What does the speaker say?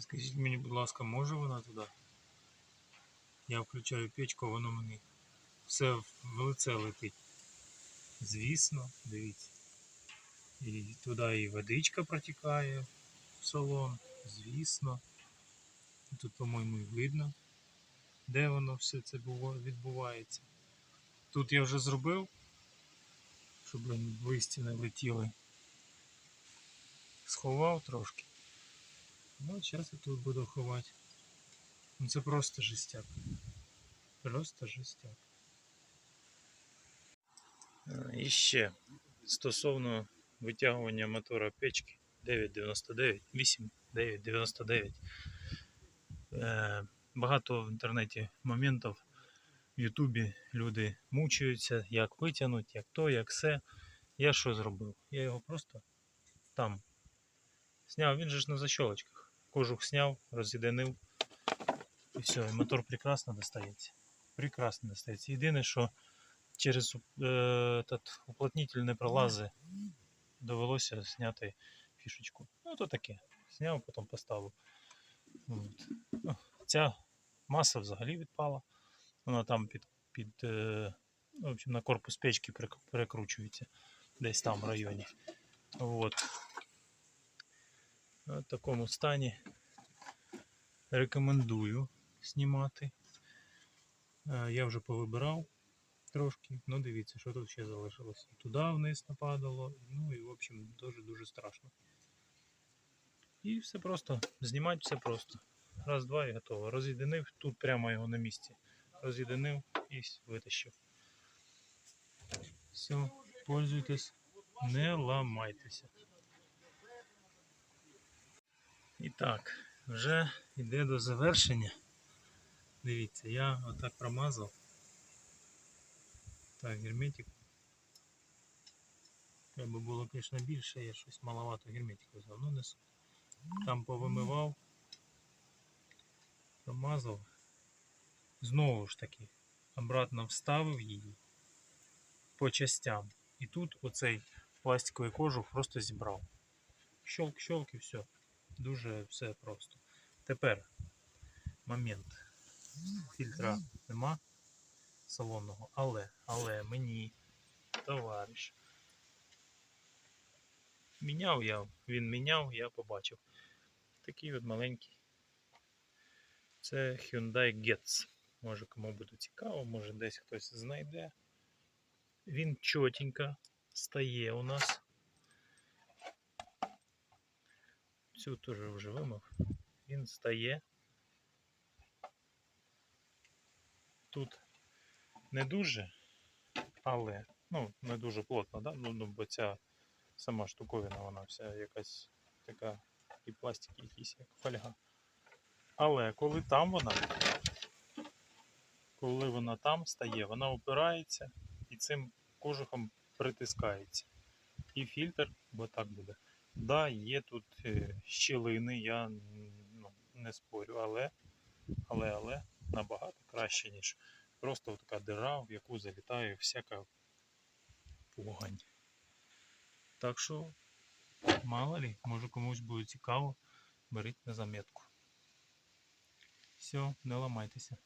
Скажіть мені, будь ласка, може вона туди? Я включаю печку, воно мені все в лице летить. Звісно, дивіться. І туди і водичка протікає в салон, звісно. Тут, по-моєму, і видно, де воно все це відбувається. Тут я вже зробив, щоб листі не летіли. Сховав трошки. Ну, зараз я тут буду ховати. Ну це просто жестяк. Просто жестяк. І ще стосовно витягування мотора печки 999, 8999. Е, багато в інтернеті моментів в Ютубі люди мучаються, як витягнути, як то, як все. Я що зробив? Я його просто там зняв, він же ж на защолочках. Кожух зняв, роз'єдинив. І все, і мотор прекрасно достається. Прекрасно достається. Єдине, що через е, уплотнитель не пролазить, довелося зняти фішечку. Ну, то таке. Зняв, потім поставив. От. Ну, Ця маса взагалі відпала. Вона там під, під е, ну, в общем, на корпус печки прик- перекручується. Десь там в районі. От. В такому стані рекомендую знімати. Е, Я вже повибирав трошки. Ну, дивіться, що тут ще залишилося. Туди вниз нападало. Ну і в общем дуже-дуже страшно. І все просто. Знімати все просто. Раз, два і готово. Роз'єдинив, тут прямо його на місці. Роз'єдинив і витащив. Все, пользуйтесь, не ламайтеся. І так, вже йде до завершення. Дивіться, я отак промазав. Так, герметик. Треба було, звісно, більше, я щось маловато герметику взяв, ну не. Там повимивав, промазав. Знову ж таки, обратно вставив її по частям. І тут оцей пластиковий кожух просто зібрав. Щолк-щолк і все. Дуже все просто. Тепер момент. Фільтра нема салонного, але, але мені товариш. Міняв я, він міняв, я побачив. Такий от маленький. Це Hyundai Getz. Може кому буде цікаво, може десь хтось знайде. Він чотенько стає у нас. Цю теж вже вимив. Він стає. Тут не дуже, але ну, не дуже плотно, да? ну, ну, бо ця сама штуковина, вона вся якась така і пластик якийсь, як фольга. Але коли там вона, коли вона там стає, вона опирається і цим кожухом притискається. І фільтр, бо так буде. Да, є тут е, щілини, я ну, не спорю, але, але, але набагато краще, ніж просто така дира, в яку залітає всяка погань. Так що, мало ли, може комусь буде цікаво, беріть на заметку. Все, не ламайтеся.